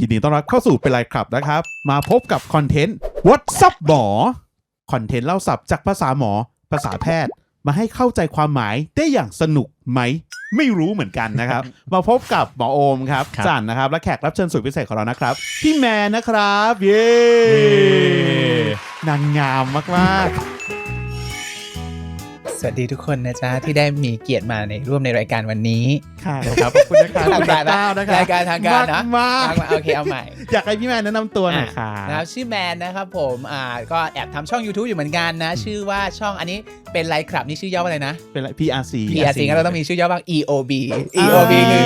ยินดีต้อนรับเข้าสู่เป็นไรครับนะครับ มาพบกับคอนเทนต์ What's up หมอ คอนเทนต์เล่าศัพท์จากภาษาหมอ ภาษาแพทย์ มาให้เข้าใจความหมายได้อย่างสนุกไหม ไม่รู้เหมือนกันนะครับ มาพบกับหมอโอมครับครับ จันนะครับ และแขกรับเชิญสุดพิเศษของเรานะครับ พี่แมนนะครับ เย้นางงามมาก สวัสดีทุกคนนะจ๊ะ ที่ได้มีเกียรติมาในร่วมในรายการวันนี้ๆค่ะครับขอบคุณนะครับขอบคุณทางการนะก้าวนะครับรายการทางการนะมากมาโอเคเอาใหม่ๆอยากให้พี่แมนแนะนำตัวหน่อยค่ะนะครับชื่อแมนนะครับผมอ่าก็แอบทำช่อง YouTube อยู่เหมือนกันนะ ชื่อว่าช่องอันนี้เป็นไลค์ครับนี่ชื่อย่อว่าอะไรนะ เป็นอะไร PRC PRC งั้นเราต้องมีชื่อย่อว่า EOB EOB คือ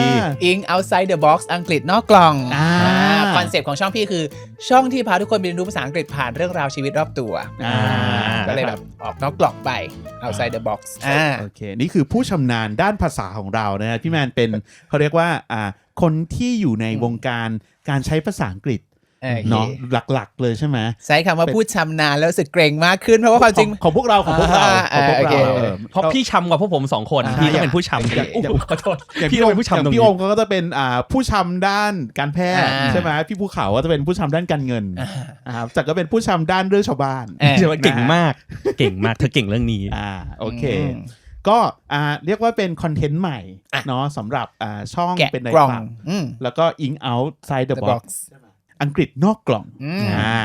Ink Outside the Box อังกฤษนอกกล่องอ่าค อนเซปต์ของช่องพี่คือ ช่องที่พาทุกคนไปเรียนรู้ภาษาอังกฤษผ่านเรื่องราวชีวิตรอบตัวอ่าก็เลยแบบออกนอกกล่องไป Outside the Box อ่าโอเค นี่คือผู้ชำนาญด้านภาษาของเรานะฮะพี่แมนเป็นเขาเรียกว่าอ่าคนที่อยู่ในวงการการใช้ภาษาอังกฤษโอ เคเนาะหลักๆเลยใช่ไหมใช้คำว่าพูดชำนาญแล้วรู้สึกเกรงมากขึ้นเพราะว่าความจริงของของพวกเราของพวกเราอ่าของพวกโอเคเราเออเพราะพี่ชำกว่าพวกผมสองคนอ่าพี่อก็ย่างเป็นผู้ชำอย่างโอ้โหอย่างขอโทษอย่างพี่พี่ก็โอเป็มนผู้อย่างชำตรงพี่นี้โอมก็จะเป็นอ่าผู้ชำด้านการแพทย์อ่าใช่ไหมพี่ภูเขาก็จะเป็นผู้ชำด้านการเงินอ่านะครับจักรก็เป็นผู้ชำด้านเรื่องชาวบ้านเออใช่ว่าเก่งมากเก่งมากเธอเก่งเรื่องนี้อ่าโอเคอืมก็อ่าเรียกว่าเป็นคอนเทนต์ใหม่อะเนาะสำหรับอ่าช่องแกะเป็นในกล่องคลับอืมแล้วก็ ink outside the The box Box อังกฤษนอกกล่องอืมอ่า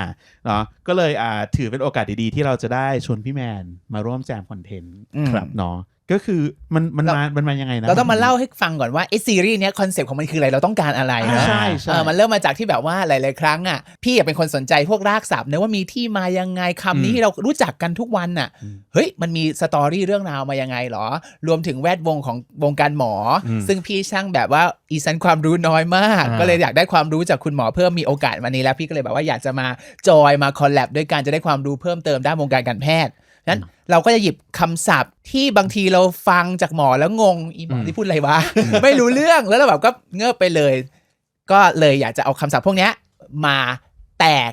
เนาะก็เลยอ่าถือเป็นโอกาสดีๆ ที่เราจะได้ชวนพี่แมนมาร่วมแจมคอนเทนต์อืมครับเนาะ ก็คือมันมันเรามา มันมายังไงนะ เราต้องมาเล่าให้ฟังก่อนว่าไอซีรีส์เนี้ยคอนเซปต์ของมันคืออะไรเราต้องการอะไรอ่านะใช่ใช่เออมันเริ่มมาจากที่แบบว่าหลาย ๆ ครั้งอะพี่อะเป็นคนสนใจพวกรากศัพท์นะว่ามีที่มายังไงคำนี้อืมที่เรารู้จักกันทุกวันน่ะอืมเฮ้ยมันมีสตอรี่เรื่องราวมายังไงหรอ รวมถึงแวดวงของวงการหมออมซึ่งพี่ช่างแบบว่าอีสันความรู้น้อยมากอ่าก็เลยอยากได้ความรู้จากคุณหมอเพิ่มมีโอกาสวันนี้แล้วพี่ก็เลยแบบว่าอยากจะมาจอยมาคอลแลบด้วยการจะได้ความรู้เพิ่มเติมด้านวงการการแพทย์ นั้นเราก็จะหยิบคำศัพท์ที่บางทีเราฟังจากหมอแล้วงงอีหมอที่พูดอะไรวะ ไม่รู้เรื่องแล้วเราแบบก็เงือบไปเลย ก็เลยอยากจะเอาคำศัพท์พวกเนี้ยมาแตก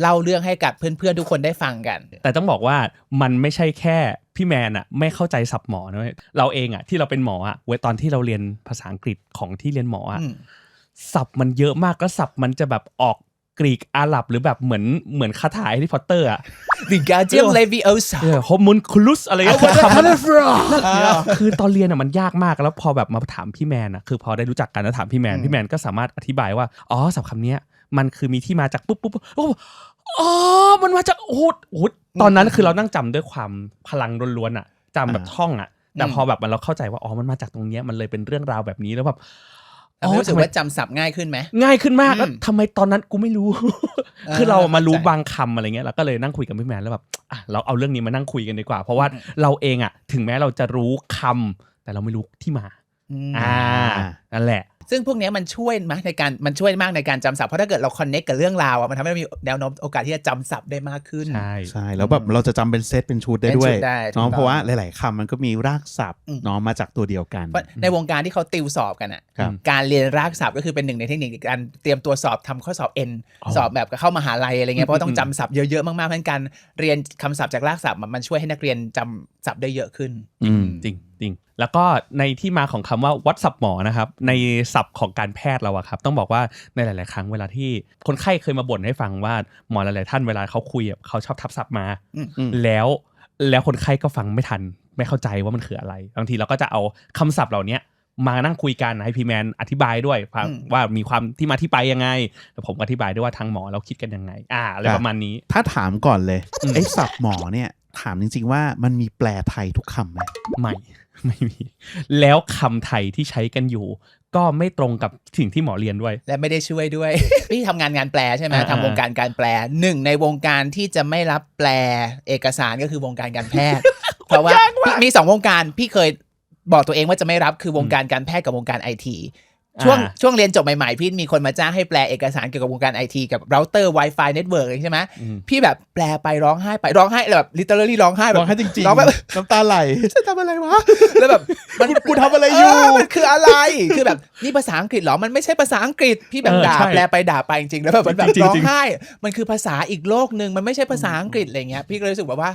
เล่าเรื่องให้กับเพื่อนๆทุกคนได้ฟังกัน แต่ต้องบอกว่ามันไม่ใช่แค่พี่แมนอะไม่เข้าใจศัพท์หมอนะเว้ยเราเองอะที่เราเป็นหมออะเว้ยตอนที่เราเรียนภาษาอังกฤษของที่เรียนหมออะอืมศัพท์มันเยอะมากแล้วศัพท์มันจะแบบออก กรีกอาหรับหรือแบบเหมือนเหมือนคาถาแฮร์รี่พอตเตอร์อะ Wingardium Leviosa เออฮอร์โมนคูลุสอะไรเงี้ยคำนั้นคือตอนเรียนอะมันยากมากแล้วพอแบบมาถามพี่แมนอะคือพอได้รู้จักกันแล้วถามพี่แมนอืมพี่แมนก็สามารถอธิบายว่าอ๋อศัพท์คำเนี้ยมันคือมีที่มาจากปุ๊บปุ๊บปุ๊บแล้วก็บอกอ๋อ มันมาจากโอ้โหโอ้โหตอนนั้นคือเรานั่งจำด้วยความพลังล้วนๆอะจำแบบท่องอะแต่พอแบบมันเราเข้าใจว่าอ๋อมันมาจากตรงเนี้ยมันเลยเป็นเรื่องราวแบบนี้แล้วแบบ ทำให้รู้สึกว่าจำศัพท์ง่ายขึ้นไหมง่ายขึ้นมากอืมแล้วทำไมตอนนั้นกูไม่รู้เออคือเรามารู้เข้าใจบางคำอะไรเงี้ยเราก็เลยนั่งคุยกับพี่แมนแล้วแบบอะเราเอาเรื่องนี้มานั่งคุยกันดีกว่า เพราะว่าเราเองอะ ถึงแม้เราจะรู้คำแต่เราไม่รู้ที่มา อืมอ่านั่นแหละ ซึ่งพวกเนี้ยมันช่วยมากในการมันช่วยมากในการจำศัพท์เพราะถ้าเกิดเราคอนเน็กกับเรื่องราวอะมันทำให้เรามีแนวโน้มโอกาสที่จะจำศัพท์ได้มากขึ้น ใช่ใช่แล้วแบบเราจะจำเป็นเซตเป็นชุดได้เป็นด้วชุยดได้ถูกเนาะต้องเพราะว่าหลาย ๆคำมันก็มีรากศัพท์อืมเนาะมาจากตัวเดียวกันเพราะในวงการที่เขาติวสอบกันอะครับการเรียนรากศัพท์ก็คือเป็นหนึ่งในเทคนิคในการเตรียมตัวสอบทำข้อสอบเอ็นอ๋อสอบแบบเข้ามหาลัยอะไรเงี้ยเพราะว่าต้องอืมจำศัพท์เยอะ ๆ มากๆเพราะฉะนั้นการเรียนคำศัพท์จากรากศัพท์มันมันช่วยให้นักเรียนจำศัพท์ได้เยอะขึ้นอืมจริงจริง แล้วก็ในที่มาของคำว่าวัดศัพท์หมอนะครับ ในศัพท์ของการแพทย์เราอะครับ ต้องบอกว่าในหลาย ๆ ครั้งเวลาที่คนไข้เคยมาบ่นให้ฟังว่าหมอหลาย ๆ ท่านเวลาเขาคุยอะเขาชอบทับศัพท์มาอืมอืมแล้วแล้วคนไข้ก็ฟังไม่ทัน ไม่เข้าใจว่ามันคืออะไรบางทีเราก็จะเอาคำศัพท์เหล่าเนี้ยมานั่งคุยกันให้พี่แมนอธิบายด้วยว่าอืมว่ามีความที่มาที่ไปยังไงแล้วผมก็อธิบายด้วยว่าทางหมอเราคิดกันยังไง อ่าอะไรครับประมาณนี้ ถ้าถามก่อนเลยอืมไอ้ศัพท์หมอเนี่ยถามจริง ๆ ว่ามันมีแปลไทยทุกคำไหมไม่ ไม่มี แล้วคำไทยที่ใช้กันอยู่ ก็ไม่ตรงกับสิ่งที่หมอเรียนด้วย และไม่ได้ช่วยด้วย พี่ทำงานงานแปลใช่ไหมอ่าทำวงการการแปลหนึ่งในวงการที่จะไม่รับแปลเอกสารก็คือวงการการแพทย์ เพราะว่าพี่มีสองวงการพี่เคยบอกตัวเองว่าจะไม่รับคือวงการการแพทย์กับวงการไอที ช่วงอ่าช่วงเรียนจบใหม่ๆ พี่มีคนมาจ้างให้แปลเอกสารเกี่ยวกับวงการไอทีกับเราเตอร์ Wi-Fi Network ใช่ไหมอืมพี่แบบแปลไปร้องไห้ไปร้องไห้แบบ literally ร้องไห้แบบร้องให้จริงร้องแบบๆน้ำตาไหลจะทำอะไรวะแล้วแบบมันกูทำอะไรอยู่เมันคืออะไรคือแบบนี่ภาษาอังกฤษเหรอมันไม่ใช่ภาษาอังกฤษพี่แบบเออด่าใช่แปลไปด่าไปจริงๆแล้วแบบมันแบบจริงๆร้องจริงไห้มันคือภาษาอีกโลกหนึ่งมันไม่ใช่ภาษาอังกฤษอะไรเงี้ยพี่ก็เลยรู้สึกแบบว่า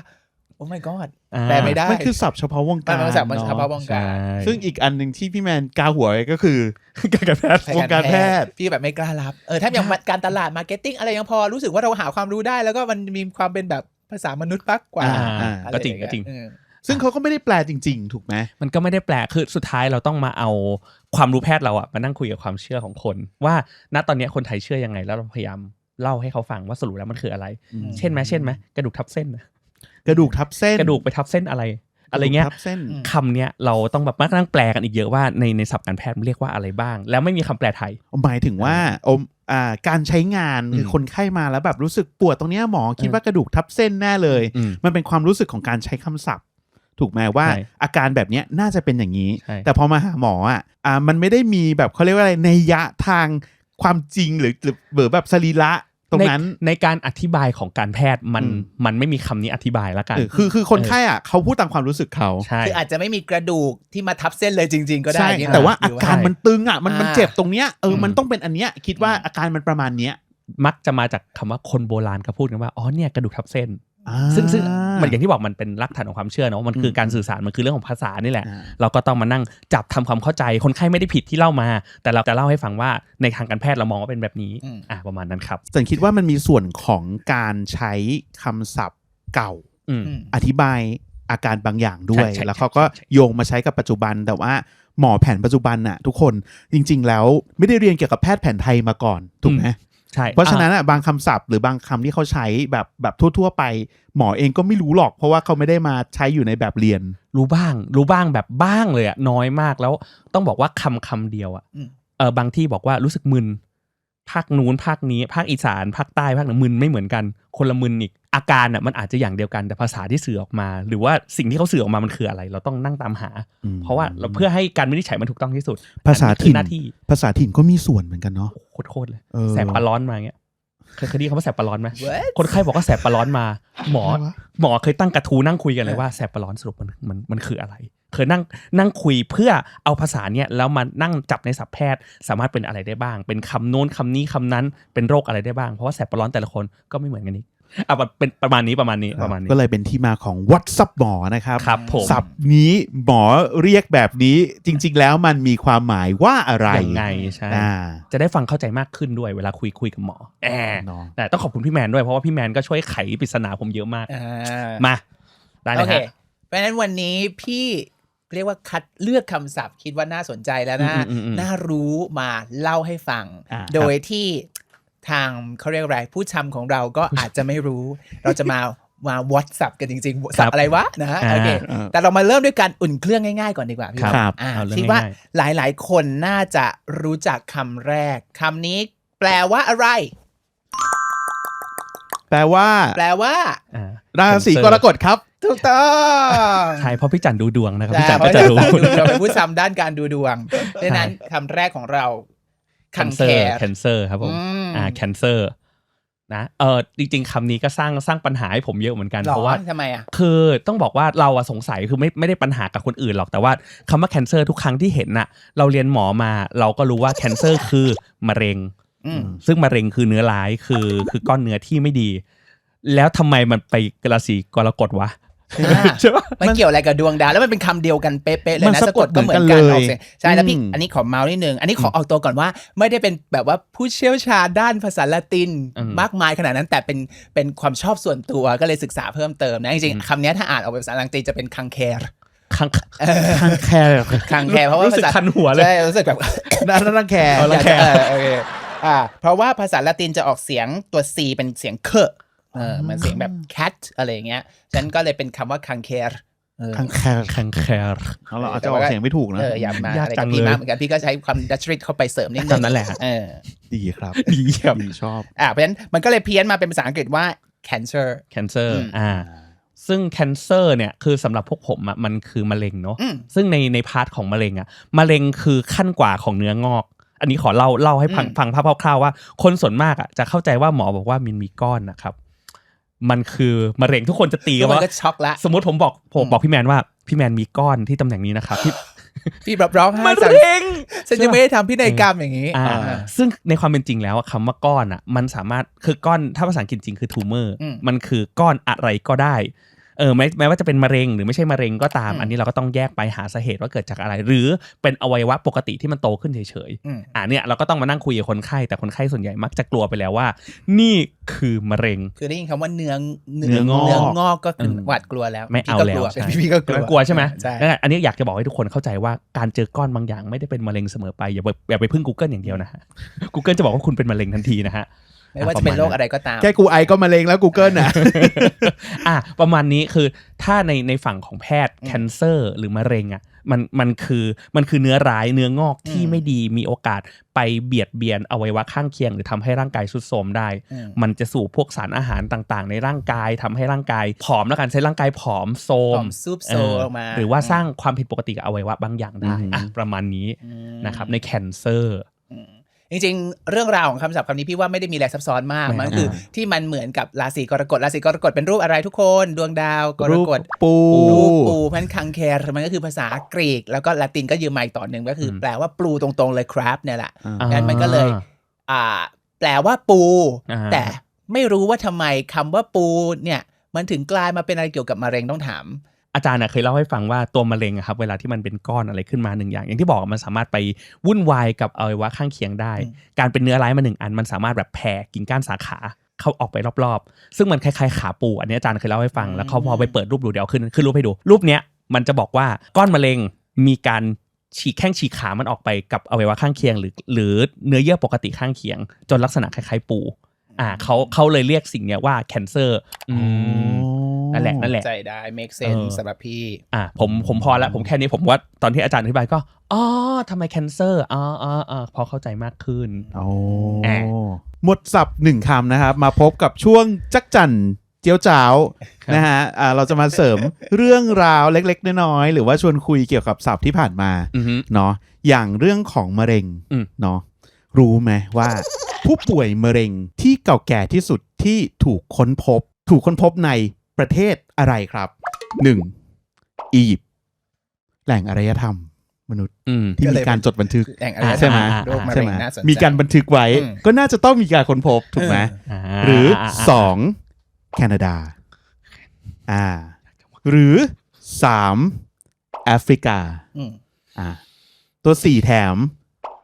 โอ้ my god อ่าแปลไม่ได้ มันคือศัพท์เฉพาะวงมักานรเป็นศัพท์มันเนอะเฉพาะวงการ ใช่ซึ่งอีกอันหนึ่งที่พี่แมนกาหัวไว้ก็คือ การแพทย์วงการแพทย์พี่แบบไม่กล้ารับ เออถ้าอย่างการตลาดมาร์เก็ตติ้งอะไรยังพอรู้สึกว่าเราหาความรู้ได้ แล้วก็มันมีความเป็นแบบภาษามนุษย์มากกว่าอ่าอ่าอะไก็จริงอย่าก็จริง เออ ซึ่งเขาก็ไม่ได้แปลจริง ๆ ถูกไหมมันก็ไม่ได้แปลกคือสุดท้ายเราต้องมาเอาความรู้แพทย์เราอะมานั่งคุยกับความเชื่อของคน ว่าณตอนเนี้ยคนไทยเชื่อยังไงแล้วเราพยายามเล่าให้เขาฟังว่าสรุปแล้วมันคืออะไร อืม เช่นไหมเช่นไหมกระดูกทับเส้นนะ กระดูกทับเส้น กระดูกไปทับเส้นอะไร อะไรเงี้ยกทับเส้นอืมคำเนี้ยเราต้องแบบมานั่งแปลกันอีกเยอะว่าในในศัพท์การแพทย์มันเรียกว่าอะไรบ้าง แล้วไม่มีคำแปลไทยหมายถึงว่าอมอ่าการใช้งานอืมคือคนไข้มาแล้วแบบรู้สึกปวดตรงเนี้ยหมอคิดว่ากระดูกทับเส้นแน่เลยอืมมันเป็นความรู้สึกของการใช้คำศัพท์ ถูกไหมว่าใช่อาการแบบเนี้ยน่าจะเป็นอย่างนี้ใช่แต่พอมาหาหมออะอ่ามันไม่ได้มีแบบเขาเรียกว่าอะไรในยะทางความจริงหรือหรือหรือแบบสรีระ ตรงนั้นในในการอธิบายของการแพทย์มันอืมมันไม่มีคำนี้อธิบายแล้วกันเออคือคือคนไข้อะเขาพูดตามความรู้สึกเขาใช่คืออาจจะไม่มีกระดูกที่มาทับเส้นเลยจริง ๆ ก็ได้ใช่อย่งเงี้ยแต่ว่าหอารืการมันตึงอะมันมันอ่าเจ็บตรงเนี้ยเอออมมันต้องเป็นอันเนี้ยคิดว่าอาการมันประมาณเนี้ยมักจะมาจากคำว่าคนโบราณเขาพูดกันว่าอ๋อเนี่ยกระดูกทับเส้นอ่า ซึ่งซึ่งมันอย่างที่บอกมันเป็นรากฐานของความเชื่อเนาะมันคืออมการสื่อสารมันคือเรื่องของภาษานี่แหละอ่าเราก็ต้องมานั่งจับทำความเข้าใจคนไข้ไม่ได้ผิดที่เล่ามา แต่เราจะเล่าให้ฟังว่าในทางการแพทย์เรามองว่าเป็นแบบนี้อืมอะประมาณนั้นครับสันคิดว่ามันมีส่วนของการใช้คำศัพท์เก่าอืมอืมอธิบายอาการบางอย่างด้วยใช่ใช่แล้วเขาก็ใช่ใช่โยงมาใช้กับปัจจุบันแต่ว่าหมอแผนปัจจุบันน่ะ ทุกคนจริง ๆ แล้วไม่ได้เรียนเกี่ยวกับแพทย์แผนไทยมาก่อนถูกไหม ใช่เพราะฉะนั้นอ่อะบางคำศัพท์หรือบางคำที่เขาใช้แบบแบบทั่ว ๆ ไป หมอเองก็ไม่รู้หรอก เพราะว่าเขาไม่ได้มาใช้อยู่ในแบบเรียน รู้บ้าง รู้บ้างแบบบ้างเลยอะน้อยมากแล้วต้องบอกว่าคำคำเดียวอะอืมเออบางที่บอกว่ารู้สึกมึน ภาคนู้นภาคนี้ภาคอีสานภาคใต้ภาคเหนือมึนไม่เหมือนกัน คนละมึนอีกอาการอะมันอาจจะอย่างเดียวกันแต่ภาษาที่สื่อออกมา หรือว่าสิ่งที่เขาสื่อออกมามันคืออะไร เราต้องนั่งตามหาอืมเพราะว่าเราเพื่อให้การวินิจฉัยมันถูกต้องที่สุด ภาษาอันนี้คืถิ่อนหน้าที่ภาษาถิ่นก็มีส่วนเหมือนกันเนาะโคตรๆเลยเออแสบปลาร้อนมาเงี้ย เคยเคยได้ยินคำว่าแสบปลาร้อนไหม What? คนไข้บอกว่าแสบปลาร้อนมา หมออะไรวะหมอเคยตั้งกระทูนั่งคุยกันเลยว่าแสบปลาร้อนสรุปมันมันมันคืออะไร เคยนั่งนั่งคุยเพื่อเอาภาษาเนี่ยแล้วมานั่งจับในศัพท์แพทย์ สามารถเป็นอะไรได้บ้าง เป็นคำโน้นคำนี้คำนั้นเป็นโรคอะไรได้บ้าง เพราะว่าแสบปลาร้อนแต่ละคนก็ไม่เหมือนกันอีก อะเป็นประมาณนี้ประมาณนี้ประมาณนี้ ก็เลยเป็นที่มาของวัดซับหมอนะครับครับผมศัพท์นี้หมอเรียกแบบนี้จริง ๆ แล้วมันมีความหมายว่าอะไรยังไงใช่อ่าจะได้ฟังเข้าใจมากขึ้นด้วยเวลาคุยคุยกับหมอแอบเนาะแต่ต้องขอบคุณพี่แมนด้วยเพราะว่าพี่แมนก็ช่วยไขปริศนาผมเยอะมากอ่ามาได้เลโอยเคฮะเพราะฉะนั้นวันนี้พี่เรียกว่าคัดเลือกคำศัพท์คิดว่าน่าสนใจแล้วน่าอืมอืมอืมน่ารู้มาเล่าให้ฟังอ่าโดยที่ ทางเขาเรียกอะไรผู้ชำของเราก็อาจจะไม่รู้ เราจะมามาวัดศัพท์กันจริงๆศัพท์อะไรวะนะฮะอ่าโอเคอ่าแต่เรามาเริ่มด้วยการอุ่นเครื่องง่ายๆก่อนดีกว่าพี่ครับอ่าเอาเรื่องคิดว่าง่ายหลายๆ คนน่าจะรู้จักคำแรกคำนี้แปลว่าอะไร แปลว่า แปลว่าอ่าราศีกรกฎครับถูกต้องใช่เพราะพี่จันดูดวงนะครับใช่พี่จันเพก็ราะจะจะรู้รู้เราเป็นผู้ชำด้านการดูดวงดังนั้นคำแรกของเรา คังแค cancer ร์ cancer ครับผมอืมอ่า cancer นะเออจริง ๆคำนี้ก็สร้างสร้างปัญหาให้ผมเยอะเหมือนกันหรอเพราะว่าทำไมอะคือต้องบอกว่าเราอะสงสัยคือไม่ไม่ได้ปัญหากับคนอื่นหรอกแต่ว่าคำว่า cancer ทุกครั้งที่เห็นน่ะ เราเรียนหมอมาเราก็รู้ว่า cancer คือมะเร็งอืมซึ่งมะเร็งคือเนื้อร้ายคือคือก้อนเนื้อที่ไม่ดี แล้วทำไมมันไปกราศีกรกฎวะอ่า ใช่ปะมันเกี่ยวอะไรกับดวงดาวแล้วมันเป็นคำเดียวกันเป๊ะๆเลยมันนะสะสะกกดดก็เหมือนเหมืกัอนนกันออกเสียงใช่แล้วพี่อืมอันนี้ขอเมาส์นิดนึงอันนี้ขอออกตัวก่อนว่า ไม่ได้เป็นแบบว่าผู้เชี่ยวชาญด้านภาษาละตินอืมมากมายขนาดนั้น แต่เป็นเป็นความชอบส่วนตัวก็เลยศึกษาเพิ่มเติมนะจริงๆคำนี้ถ้าอ่านออกเป็นภาษาอังกฤษจะเป็นคังแคร์ครั้งทางแคร์คังแคร์เพราะว่ารู้สึกภาษาคันหัวเลยใช่รู้สึกแบบด้านทางแคร์เอาอละยากแคจะร์เออโอเคอ่าเพราะว่าภาษาละตินจะออกเสียงตัว C เป็นเสียงเคอะ เออเหมันเสียงแบบ cat อะไรอย่างเงี้ยฉะนั้นก็เลยเป็นคำว่าคังแคร์ทางแคร์คังแคร์เราอาจจะออกเสียงไม่ถูกนะเอออย่ามายากอะไรจักับงพี่เลยมากเหมือนกันพี่ก็ใช้ความดัชริตเข้าไปเสริมนิดนึตามงนั้นแหละฮะเออดีครับ ดีครับดีชอบอ่าเพราะฉะนั้นมันก็เลยเพี้ยนมาเป็นภาษาอังกฤษว่า cancer cancer อืมอ่าซึ่ง cancer เนี่ยคือสำหรับพวกผมอะมันคือมะเร็งเนาะอืมซึ่งในในพาร์ทของมะเร็งอะมะเร็งคือขั้นกว่าของเนื้องอก อันนี้ขอเล่าเล่าให้ฟังอืมฟังภาพคร่าวๆว่า คนส่วนมากอะจะเข้าใจว่าหมอบอกว่ามันมีก้อนนะครับ มันคือมะเร็งทุกคนจะตีก็กันมันว่าก็ช็อกละสมมติผมบอกผมบอกพี่แมนว่าพี่แมนมีก้อนที่ตำแหน่งนี้นะครับที่พี่แบบร้องไห้มะจังเร็งฉันยังไม่ได้ทำพินัยกรรมอย่างนี้อ่าอ่าซึ่งในความเป็นจริงแล้วอะคำว่าก้อนอะ มันสามารถคือก้อนถ้าภาษาอังกฤษจริงคือ tumor อืมมันคือก้อนอะไรก็ได้ เออแม้แม้ว่าจะเป็นมะเร็งหรือไม่ใช่มะเร็งก็ตามอืมอันนี้เราก็ต้องแยกไปหาสาเหตุว่าเกิดจากอะไร หรือเป็นอวัยวะปกติที่มันโตขึ้นเฉยอืมๆอ่าเนี่ยเราก็ต้องมานั่งคุยกับคนไข้แต่คนไข้ส่วนใหญ่มักจะกลัวไปแล้วว่า นี่คือมะเร็ง คือได้ยินคำว่าเนื้อเนื้องอกเนื้องอกก็คือเออหวาดกลัวแล้วไม่เอาพี่ก็กแล้วลัวใช่พี่ก็กลัวกลัวใช่ไหมใช่นั่นแหละอันนี้อยากจะบอกให้ทุกคนเข้าใจว่าการเจอก้อนบางอย่างไม่ได้เป็นมะเร็งเสมอไปอย่าไปอย่าไปพึ่ง Google อย่างเดียวนะฮะ Google จะบอกว่าคุณเป็นมะเร็งทันทีนะฮะ ไม่ว่าจะเป็นโรคอะไรก็ตาม แค่กูไอก็มะเร็งแล้ว Google น่ะอะประมาณนี้คือถ้าในในฝั่งของแพทย์อืมแคนเซอร์หรือมะเร็งอะมันมันคือมันคือเนื้อร้ายเนื้องอกที่อืมไม่ดีมีโอกาสไปเบียดเบียนอวัยวะข้างเคียง หรือทำให้ร่างกายทรุดโทรมได้อืมมันจะสู่พวกสารอาหารต่างๆ ในร่างกายทำให้ร่างกายผอมแล้วกันใช้ร่างกายผอมโทรผมมซูบโซเออออกมาหรือว่าสร้างความผิดปกติกับอวัยวะบางอย่างได้อืมอะประมาณนี้อืมนะครับในแคนเซอร์อืม จริงๆ เรื่องราวของคำศัพท์คำนี้พี่ว่าไม่ได้มีอะไรซับซ้อนมากไม่มันคือที่มันเหมือนกับราศีกรกฎ ราศีกรกฎเป็นรูปอะไรทุกคน ดวงดาวกรรูปกฎปูรูปปูพันคังเครมันก็คือภาษากรีก แล้วก็ละตินก็ยืมมาอีกต่อหนึ่งก็คืออมแปลว่าปลูตรงๆเลยครับเนี่ยแหละอ่าอ่างั้นมันก็เลยอ่าแปลว่าปูอ่าแต่ไม่รู้ว่าทำไมคำว่าปูเนี่ยมันถึงกลายมาเป็นอะไรเกี่ยวกับมะเร็งต้องถาม อาจารย์น่ะเคยเล่าให้ฟังว่าตัวมะเร็งอะครับเวลาที่มันเป็นก้อนอะไรขึ้นมาหนึ่งอย่าง อย่างที่บอกมันสามารถไปวุ่นวายกับอวัยวะข้างเคียงได้อืมการเป็นเนื้อร้ายมาหนึ่งอันมันสามารถแบบแผ่กิ่งก้านสาขาเข้าออกไปรอบๆ ซึ่งมันคล้ายๆขาปู อันนี้อาจารย์เคยเล่าให้ฟัง แล้วเขาพอไปเปิดรูปดูเดี๋ยวเอาขึ้นขึ้นรูปให้ดู รูปเนี้ยมันจะบอกว่าก้อนมะเร็งมีการฉีกแข้งฉีกขา มันออกไปกับอวัยวะข้างเคียง หรือหรือเนื้อเยื่อปกติข้างเคียง จนลักษณะคล้ายๆปู อ่าเขาเขาเลยเรียกสิ่งเนี้ยว่าแคนเซอร์อืม นั่นแหละนั่นแหละใจได้ make sense เออสำหรับพี่ อะผมผมพอแล้วผมแค่นี้ผมว่าตอนที่อาจารย์อธิบายก็อ๋อทำไมแคนเซอร์อ๋ออ๋ออ๋อพอเข้าใจมากขึ้นโอ้แอะหมดสับหนึ่งคำนะครับ มาพบกับช่วงจักจันเจียวจ้าวครับนะฮะอ่าเราจะมาเสริมเรื่องราวเล็ก ๆ น้อยๆหรือว่าชวนคุยเกี่ยวกับศัพท์ที่ผ่านมาอือฮึเนาะอย่างเรื่องของมะเร็งอืมเนาะรู้ไหมว่า ผู้ป่วยมะเร็งที่เก่าแก่ที่สุดที่ถูกค้นพบ ถูกค้นพบใน ประเทศอะไรครับ 1. อียิปต์แหล่งอารยธรรมมนุษย์อืมที่ก็มีเลยการจดบันทึกแหล่งอะไรอ่าใช่ไหมโรคมะใช่เร็งไหมน่าสนใจมีการบันทึกไว้อืมก็น่าจะต้องมีการค้นพบถูกไหมเออหรืออาสองแคนาดาอ่า หรือสามแอฟริกาอืมอ่าตัวสี่แถม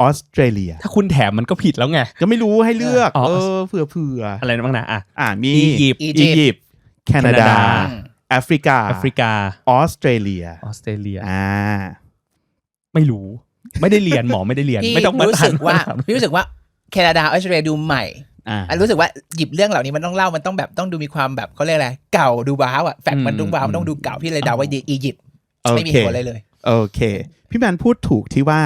ออสเตรเลีย ถ้าคุณแถมมันก็ผิดแล้วไง ก็ไม่รู้ให้เลือกอ๋อเออเผื่อเผื่ออะไรนะบ้างนะอะอ่ามีอียิปต์อียิปต์ แคนาแคนาดาดาอืมแอฟริกา แอฟริกา ออสเตรเลีย ออสเตรเลีย อ่า ไม่รู้ ไม่ได้เรียนหมอไม่ได้เรียนพี่ไม่ต้องมารู้สึกว่าถมพี่รู้สึกว่าแคนาดาออสเตรเลียดูใหม่อ่าอันรู้สึกว่าหยิบเรื่องเหล่านี้มันต้องเล่ามันต้องแบบต้องดูมีความแบบเขาเรียกอะไรเก่าดูว้าวอะแฟกต์มันต้องว้าวมันต้องดูเก่าพี่เลยเดาว่าอียิปต์โอไม่มีเคหัวอะไรเลย โอเค พี่แมนพูดถูกที่ว่า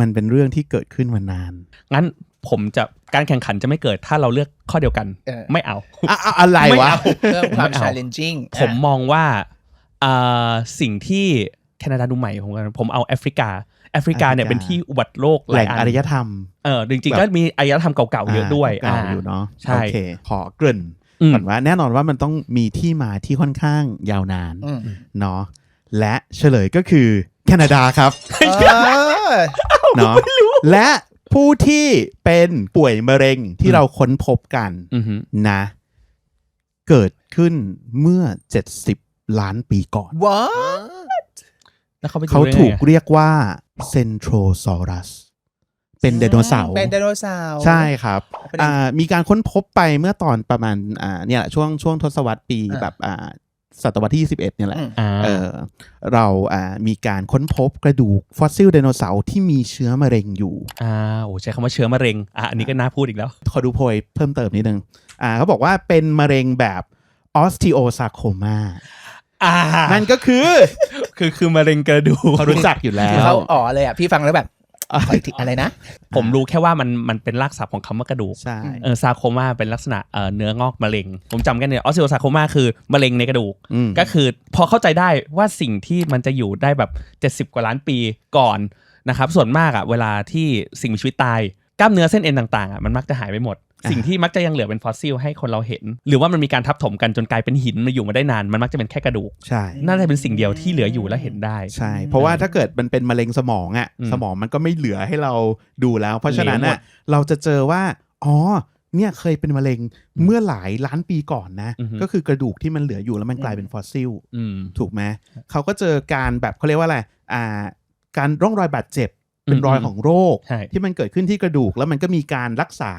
มันเป็นเรื่องที่เกิดขึ้นมานาน งั้น ผมจะการแข่งขันจะไม่เกิดถ้าเราเลือกข้อเดียวกัน เออ ไม่เอาอะอะอะไรไม่วะ เอา เพิ่มความ ไม่เอา challenging ผมมองว่าอ่าสิ่งที่แคนาดาดูใหม่ผมกันผมเอาแอฟริกาแอฟริกาเนี่ยแอฟริกา เป็นที่อุบัติโรคหแหลาล่ยงอันอารยธรรม เออจริงๆแบบก็มีอารยธรรมเก่าๆเยอะด้วยเก่าอ่าอยู่เนาะใช่ โอเค ขอเกริ่นอืม ก่อนว่าแน่นอนว่ามันต้องมีที่มาที่ค่อนข้างยาวนานอืมเนาะและเฉลยก็คือแคนาดาครับเออเนาะและ ผู้ที่เป็นป่วยมะเร็งที่เราค้นพบกันอือฮึนะ เกิดขึ้นเมื่อ 70 ล้านปีก่อนว้าแล้วเขาไปเขาดูได้ไงถูกอะเรียกว่าเซนโทรซอรัสเป็นไดโนเสาร์เป็นไดโนเสาร์ใช่ครับเป็นอ่ามีการค้นพบไปเมื่อตอนประมาณอ่าเนี่ยแหละช่วงช่วงทศวรรษปีอ่าแบบอ่า ศตวรรษที่ 21เนี่ยแหละอืมอ่าเออเราอ่ามีการค้นพบกระดูกฟอสซิลไดโนเสาร์ที่มีเชื้อมะเร็งอยู่อ่าโอ้ใช้คำว่าเชื้อมะเร็งอะอันนี้ก็น่าพูดอีกแล้ว ขอดูโพยเพิ่มเติมนิดนึงอ่าเขาบอกว่าเป็นมะเร็งแบบออสติโอซาโคมาอ่านั่นก็คือ คือคือมะเร็งกระดูกเขารู้จักอยู่แล้คือวเขาอ๋อเลยอะพี่ฟังแล้วแบบ ขออีกทีอะไรนะ ผมรู้แค่ว่ามันมันเป็นรากศัพท์ของคำว่ากระดูกใช่เออซาโคมาเป็นลักษณะเอ่อเนื้องอกมะเร็ง ผมจำกันเนี่ยออสซิโอซาโคมาคือมะเร็งในกระดูก อืม ก็คือพอเข้าใจได้ว่าสิ่งที่มันจะอยู่ได้แบบ 70 กว่าล้านปีก่อนนะครับ ส่วนมากอะเวลาที่สิ่งมีชีวิตตาย กล้ามเนื้อเส้นเอ็นต่างๆอะมันมักจะหายไปหมดอ่า สิ่งที่มักจะยังเหลือเป็นฟอสซิลให้คนเราเห็น หรือว่ามันมีการทับถมกันจนกลายเป็นหินมาอยู่มาได้นานมันมักจะเป็นแค่กระดูกใช่น่าจะเป็นสิ่งเดียวที่เหลืออยู่และเห็นได้ใช่เพราะว่าถ้าเกิดมันเป็นมะเร็งสมองอะอืมสมองมันก็ไม่เหลือให้เราดูแล้ว เพราะฉะนั้นเหลวหมอะดเราจะเจอว่าอ๋อเนี่ยเคยเป็นมะเร็งเมื่อหลายล้านปีก่อนนะอือฮึก็คือกระดูกที่มันเหลืออยู่แล้วมันกลายเป็นฟอสซิลอืมถูกไหมเขาก็เจอการแบบเขาเรียกว่าอะไรอ่าการร่องรอยบาดเจ็บ เป็นรอยของโรคใช่ที่มันเกิดขึ้นที่กระดูกแล้วมันก็มีการรักษา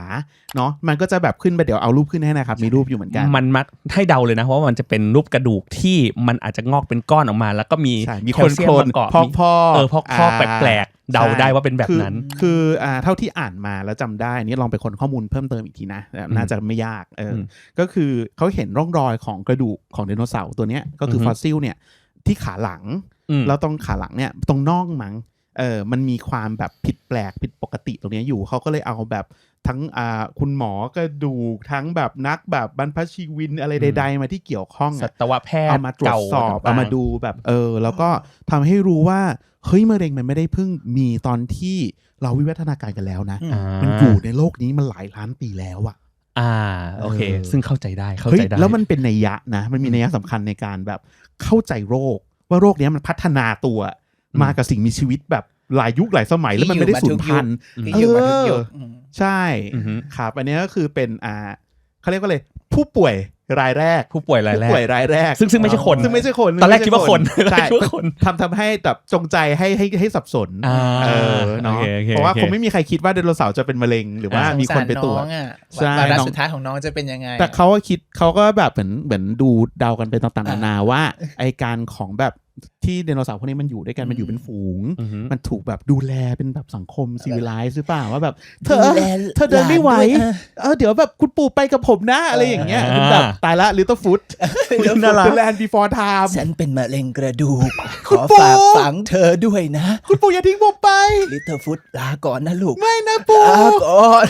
เนาะมันก็จะแบบขึ้นไปเดี๋ยวเอารูปขึ้นให้นะครับ มีรูปอยู่เหมือนกัน มันมักให้เดาเลยนะเพราะว่ามันจะเป็นรูปกระดูกที่มันอาจจะงอกเป็นก้อนออกมา แล้วก็มีใช่มีแคคลนเซียโคมลนมาเกาะพอกพ่อเออพอกพ่อแปลกๆเดาใช่ได้ว่าเป็นแบบนั้นคือคืออ่าเท่าที่อ่านมาแล้วจำได้อันนี่ลองไปค้นข้อมูลเพิ่มเติมอีกทีนะแบบน่าจะไม่ยากเอออมก็คือเขาเห็นร่องรอยของกระดูกของไดโนเสาร์ตัวเนี้ยก็คือออฮึฟอสซิลเนี่ยที่ขาหลังอืมแล้วตรงขาหลังเนี่ยตรงน่องมั้ง เออมันมีความแบบผิดแปลกผิดปกติตรงเนี้ยอยู่เขาก็เลยเอาแบบทั้งอ่าคุณหมอกระดูกทั้งแบบนักแบบบรรพชีวินอะไรอืมใด ๆ มาที่เกี่ยวข้องสัอะตวแพทย์เอามาตรวจสอบก่เอามาดูแบบเออ แล้วก็ทำให้รู้ว่าเฮ้ยมะเร็งมันไม่ได้เพิ่งมีตอนที่เราวิวัฒนาการกันแล้วนะอ่ามันอยู่ในโลกนี้มันหลายล้านปีแล้วอะอ่าโอเคเออซึ่งเข้าใจได้เข้าเฮ้ยใจได้แล้วมันเป็นนัยยะนะ มันมีนัยยะสำคัญในการแบบเข้าใจโรค ว่าโรคเนี้ยมันพัฒนาตัวอื มมากับสิ่งมีชีวิตแบบหลายยุคหลายสมัยแล้วมันไม่ได้สูญพันธุ์ที่อยู่มาทุกยุคเออใช่อือฮึครับอันนี้ก็คือเป็นอ่าเขาเรียกว่าเลยผู้ป่วยรายแรกผู้ป่วยรายแรผู้ป่วยกรายแรก ซึ่งซึ่งไม่ใช่คนซึ่งไม่ใช่คนตอนแรกคิดว่าคนใช่คิดว่าคนทำทำให้แบบจงใจให้ให้ให้สับสนอ่าเออเนาะโอเคโอเคเพราะว่าโอเคคงไม่มีใครคิดว่าไดโนเสาร์จะเป็นมะเร็งหรือว่าอ่ามีคนไปตรวจสงสาน้องอะใช่วาระน้องสุดท้ายของน้องจะเป็นยังไง แต่เขาก็คิดเขาก็แบบเหมือนเหมือนดูเดากันเป็นต่างๆนานาว่าไอการของแบบ ที่ไดโนเสาร์พวกนี้มันอยู่ด้วยกันมันอยู่เป็นฝูงอือฮึมันถูกแบบดูแลเป็นแบบสังคมซีวิไลซ์หรือเปล่าว่าแบบ เธอดูแลเธอเดินไม่ไหวลานด้วยอะเออเดี๋ยวแบบคุณปู่ไปกับผมนะอะไรอย่างเงี้ยอ่าคุณแบบตายละลิตเติ้ลฟุตน่ารักแลนด์บีฟอร์ไทม์ฉันเป็นมะเร็งกระดูกขคุณอปู่ฝากฝังเธอด้วยนะ คุณปู่อย่าทิ้งผมไปลิตเติ้ลฟุตลาก่อนนะลูก ไม่นะปู่ลาก่อน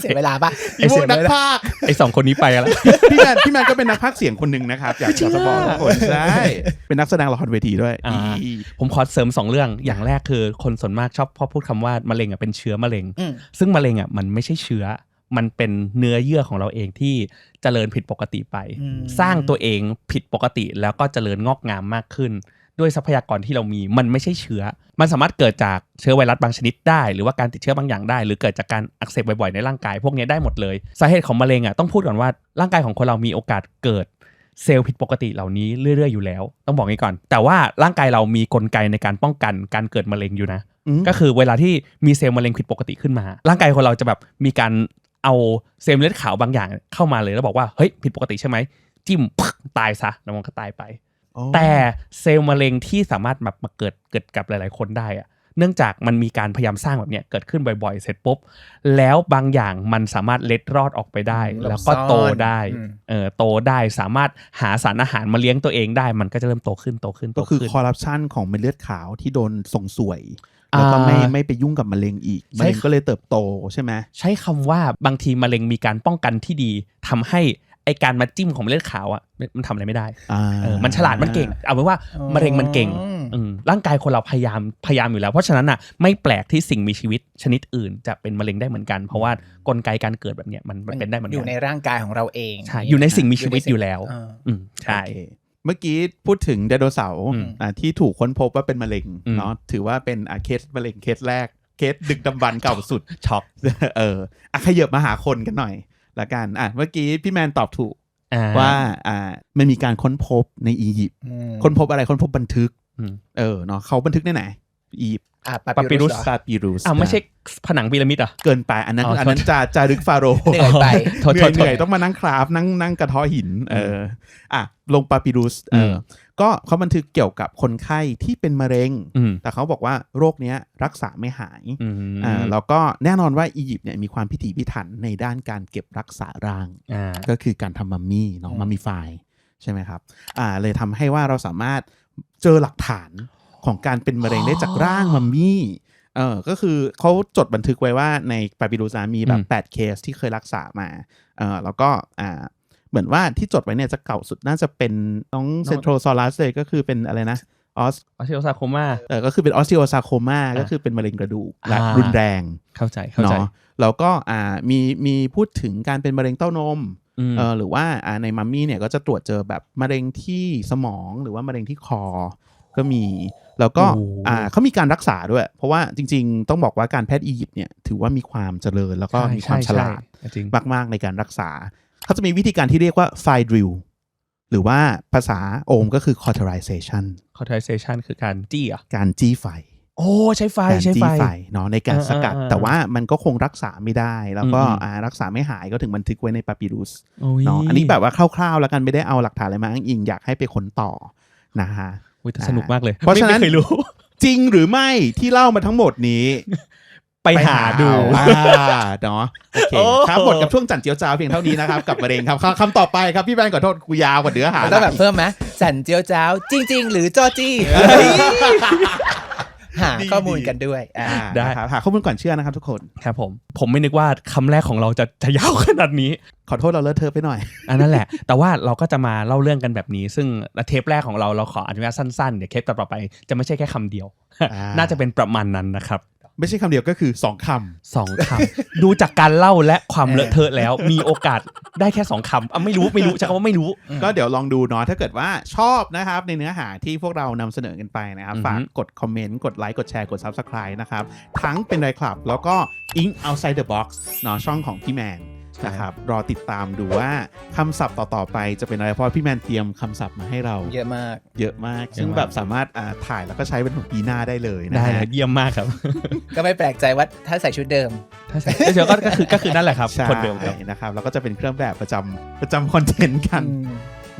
เสียเวลาปะอีพวกนักพากย์ไอสองคนนี้ไปแล้วพี่แมนพี่แมนก็เป็นนักพากย์เสียงคนหนึ่งนะครับอยากจะสปอยทุกคนใช่เป็นนักแสดงละครเวทีด้วยอ่าอีผมขอเสริมสองเรื่องอย่างแรกคือคนส่วนมากชอบพอพูดคำว่ามะเร็งอะเป็นเชื้อมะเร็งอืมซึ่งมะเร็งอะมันไม่ใช่เชื้อมันเป็นเนื้อเยื่อของเราเองที่เจริญผิดปกติไปอืมสร้างตัวเองผิดปกติแล้วก็เจริญงอกงามมากขึ้น ด้วยทรัพยากรที่เรามีมันไม่ใช่เชื้อ มันสามารถเกิดจากเชื้อไวรัสบางชนิดได้ หรือว่าการติดเชื้อบางอย่างได้ หรือเกิดจากการอักเสบบ่อยๆในร่างกาย พวกนี้ได้หมดเลยสาเหตุของมะเร็งอะต้องพูดก่อนว่าร่างกายของคนเรามีโอกาสเกิด เซลล์ผิดปกติเหล่านี้เรื่อยๆอยู่แล้ว ต้องบอกงี้ก่อน แต่ว่าร่างกายเรามีกลไกในการป้องกันการเกิดมะเร็งอยู่นะอืมก็คือเวลาที่มีเซลล์มะเร็งผิดปกติขึ้นมา ร่างกายคนเราจะแบบมีการเอาเซลล์เลือดขาวบางอย่างเข้ามาเลยแล้วบอกว่าเฮ้ยผิดปกติใช่ไหมจิ้มปึ๊กตายซะแล้วมันก็ตายไปอ๋อแต่เซลล์มะเร็งที่สามารถแบบมาเกิดเกิดกับหลาย ๆ คนได้อะ เนื่องจากมันมีการพยายามสร้างแบบเนี้ยเกิดขึ้นบ่อยๆ เสร็จปุ๊บ แล้วบางอย่างมันสามารถเล็ดรอดออกไปได้อืมแล้วก็โตได้อืมเออโตได้สามารถหาสารอาหารมาเลี้ยงตัวเองได้ มันก็จะเริ่มโตขึ้นโตขึ้นโตก็คือขึ้นคอร์รัปชันของเม็ดเลือดขาวที่โดนส่งสวยแล้วก็อ่าไม่ไม่ไปยุ่งกับมะเร็งอีกใช่มะเร็งก็เลยเติบโตใช่ไหมใช้คำว่าบางทีมะเร็งมีการป้องกันที่ดีทำให้ไอการมาจิ้มของเม็ดเลือดขาวอะมันทำอะไรไม่ได้อ่าเออมันฉลาดมันเก่ง เอาเป็นว่าอ๋อมะเร็งมันเก่งอืม ร่างกายคนเราพยายามพยายามอยู่แล้ว เพราะฉะนั้นอะไม่แปลกที่สิ่งมีชีวิตชนิดอื่น จะเป็นมะเร็งได้เหมือนกัน เพราะว่ากลไกการเกิดแบบเนี้ยมันมันเป็นได้เหมือนอยู่กัในนร่างกายของเราเองใช่อยู่ในสิ่งมีชีวิตอยู่แล้วอ่าอืมใช่โอเคเมื่อกี้พูดถึงไดโนเสาร์อืมอ่าที่ถูกค้นพบว่าเป็นมะเร็งอืมเนาะถือว่าเป็นอ่าเคสมะเร็งเคสแรกเคสดึกดำบรรพ์เก่าสุดช็อกเอออะขยับมาหาคนกันหน่อยละกันอะเมื่อกี้พี่แมนตอบถูกอ่าว่าอ่ามันมีการค้นพบในอียิปต์อืมค้นพบอะไรค้นพบบันทึกอืม เออเนาะเขาบันทึกในไหนอียิปต์อะปาปาปิปิรุรุสสซาปีรุสอ้าวไม่ใช่ผนังพีระมิดเหรอะเกินไปอันนั้นอ๋ออัอันนั้นจะจารึกฟาโรห์เหนื่อยไปโทษเหโทนื่อษยเหนื่อยต้องมานั่งคราฟนั่งนั่งกระเทาะหิน เอออะลงปาปิรุสเออมก็เขาบันทึกเกี่ยวกับคนไข้ที่เป็นมะเร็งอืมแต่เขาบอกว่าโรคเนี้ยรักษาไม่หายอืมอ่าแล้วก็แน่นอนว่าอียิปต์เนี่ยมีความพิถีพิถันในด้านการเก็บรักษาร่างอ่าก็คือการทำมัมมี่เนาะอืมมัมมี่ไฟใช่ไหมครับอ่าเลยทำให้ว่าเราสามารถ เจอหลักฐานของการเป็นมะเร็งได้จากร่างมัมมี่เออก็คือเขาจดบันทึกไว้ว่าในปาปิรุสนะมีแบอืบม8เคสที่เคยรักษามาเออแล้วก็อ่าเหมือนว่าที่จดไว้เนี่ยจะเก่าสุดน่าจะเป็นน้องเซนโทรซอรัสเลยก็คือเป็นอะไรนะออสออสเชียซาโคมาเออก็คือเป็นออสติโอซาโคมาอ่าก็คือเป็นมะเร็งกระดูกและอ่ารุนแรงเข้าใจเข้าใจเนาะแล้วก็อ่ามีมีพูดถึงการเป็นมะเร็งเต้านมอืม เออหรือว่าอ่าในมัมมี่เนี่ยก็จะตรวจเจอแบบมะเร็งที่สมองหรือว่ามะเร็งที่คอ ก็มี แล้วก็โอ้อ่าเขามีการรักษาด้วย เพราะว่าจริง ๆ ต้องบอกว่าการแพทย์อียิปต์เนี่ยถือว่ามีความเจริญแล้วก็มีความฉลาดใช่จริงมาก ๆ ในการรักษา เขาจะมีวิธีการที่เรียกว่า file drill หรือว่าภาษาโอมก็คือ cauterization cauterization คือการจี้เหรอะการจี้ไฟ โอ้ใช้ไฟการใช้จี้ไฟไฟเนาะในการสกัดอ่าอ่าอ่าแต่ว่ามันก็คงรักษาไม่ได้ แล้วก็อืมอืมอ่ารักษาไม่หายก็ถึงบันทึกไว้ในปาปิรุสโอ้ยเนาะอันนี้แบบว่าคร่าวๆ แล้วกันไม่ได้เอาหลักฐานอะไรมาอ้างอิงอยากให้ไปค้นต่อนะฮะอุ๊ยแต่สนุกมากเลย เพราะฉะนั้นไม่ไม่เคยรู้จริงหรือไม่ที่เล่ามาทั้งหมดนี้ไปหาดูอ่าเนาะโอเคโอ้ครับหมดกับช่วงจันเจียวจ้าวเพียงเท่านี้นะครับกับประเด็นครับคำต่อไปครับพี่แบนขอโทษกูยาวกว่าเนื้อหามันต้องแบบเพิ่มไหมสันเจียวจ้าวจริง ๆ หรือจอจี้ หาข้อมูลกันด้วยอ่าอ่าได้ นะครับหาข้อมูลก่อนเชื่อนะครับทุกคน ครับผม ผมไม่นึกว่าคำแรกของเราจะจะยาวขนาดนี้ ขอโทษเราเลอะเทอะไปหน่อย อันนั้นแหละ แต่ว่าเราก็จะมาเล่าเรื่องกันแบบนี้ ซึ่งเทปแรกของเราเราขออนุญาตสั้นๆ เดี๋ยวเทปต่อๆไปจะไม่ใช่แค่คำเดียว อ่า น่าจะเป็นประมาณนั้นนะครับ ไม่ใช่คำเดียวก็คือสองคสองคำ ดูจากการเล่าและความเลอะเทอะแล้ว มีโอกาสได้แค่สองคำอะไม่รู้ไม่รู้ใช้คำว่าไม่รู้ำก็เดี๋ยวลองดูเนาะถ้าเกิดว่าชอบนะครับ ในเนื้อหาที่พวกเรานำเสนอกันไปนะครับ อือฮึ ฝากกดคอมเมนต์ กดไลค์กดแชร์กด Subscribe นะครับ ทั้งเป็นไรคลับ แล้วก็ Ink Outside the Box เนาะช่องของพี่แมนใช่ นะครับรอติดตามดูว่าคำศัพท์ต่อ ๆ ไปจะเป็นอะไรเพราะพี่แมนเตรียมคำศัพท์มาให้เราเยอะมาก เยอะมาก ซึ่งแบบสามารถอ่าถ่ายแล้วก็ใช้เป็นของปีหน้าได้เลยนะได้ฮะเลยเยี่ยมมากครับ ก็ไม่แปลกใจว่าถ้าใส่ชุดเดิม ถ้าใช่เดี๋ยวก็ก็คือก็คือนั่นแหละครับใช่คนเดิมครับนะครับแล้วก็จะเป็นเครื่องแบบประจำประจำคอนเทนต์กัน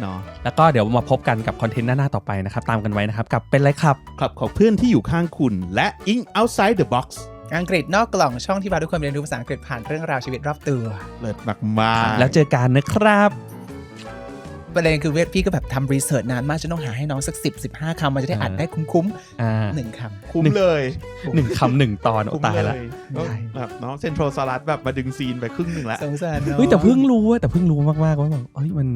เนาะแล้วก็เดี๋ยวมาพบกันกับคอนเทนต์หน้า ๆ ต่อไปนะครับ ตามกันไว้นะครับ กับเป็นไรครับคลับของเพื่อนที่อยู่ข้างคุณและ Ink Outside the Box อังกฤษนอกกล่องช่องที่พาทุกคนเรียนรู้ภาษาอังกฤษผ่านเรื่องราวชีวิตรอบตัว เลิศมากๆแล้วเจอกันนะครับ ประเด็นคือเวทพี่ก็แบบทำรีเสิร์ชนานมากจนต้องหาให้น้องสักสิบสิบห้าคำมันจะได้อัดได้คุ้มอ่าๆหนึ่งคคุ้มเลยหนึ่งคำหนึ่งตอนโอ้คุ้มตายเลละยก็แบบเนาะเซนทรัลสลัดแบบมาดึงซีนไปครึ่งหนึ่งแล้วำสงสารน้องเฮ้ยแต่เพิ่งรู้อะแต่เพิ่งรู้มากๆว่าแบบเฮ้ยมัน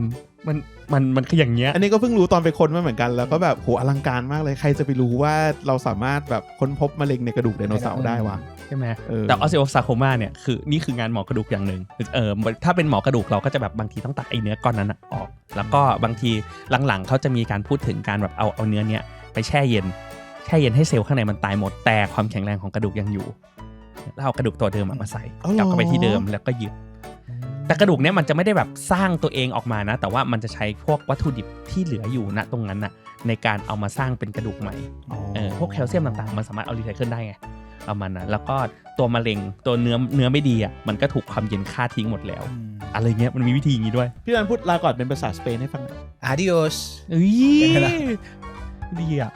มันมันมันคืออย่างเงี้ยอันนี้ก็เพิ่งรู้ตอนไปค้นมาเหมือนกัน แล้วก็แบบโหอลังการมากเลยใครจะไปรู้ว่าเราสามารถแบบค้นพบมะเร็งในกระดูกไดโนเสาร์ได้วะใช่ไหมเออแต่ออสเซโอซาโคมาเนี่ยคือนี่คืองานหมอกระดูกอย่างหนึ่งเออถ้าเป็นหมอกระดูกเราก็จะแบบบางทีต้องตัดไอ้เนื้อก้อนนั้นอะออก แล้วก็บางทีหลังๆเขาจะมีการพูดถึงการแบบเอาเอาเนื้อเนี้ยไปแช่เย็นแช่เย็นให้เซลล์ข้างในมันตายหมดแต่ความแข็งแรงของกระดูกยังอยู่แล้วเอากระดูกตัวเดิมอะมาใส่อ๋อเหรอกลับเข้าไปที่เดิมแล้วก็ยึดแต่กระดูกเนี้ยมันจะไม่ได้แบบสร้างตัวเองออกมานะ แต่ว่ามันจะใช้พวกวัตถุดิบที่เหลืออยู่ณตรงนั้นน่ะในการเอามาสร้างเป็นกระดูกใหม่เออพวกแคลเซียมต่างๆ มันสามารถเอารีไซเคิลได้ไง ประมาณนั้นแล้วก็ตัวมะเร็งตัวเนื้อเนื้อไม่ดีอะมันก็ถูกความเย็นฆ่าทิ้งหมดแล้วอืมอะไรเงี้ยมันมีวิธีอย่างนี้ด้วย พี่รันพูดลาก่อนเป็นภาษาสเปนให้ฟังหน่อย Adios เอ้ยเป็นไงล่ะดีอะ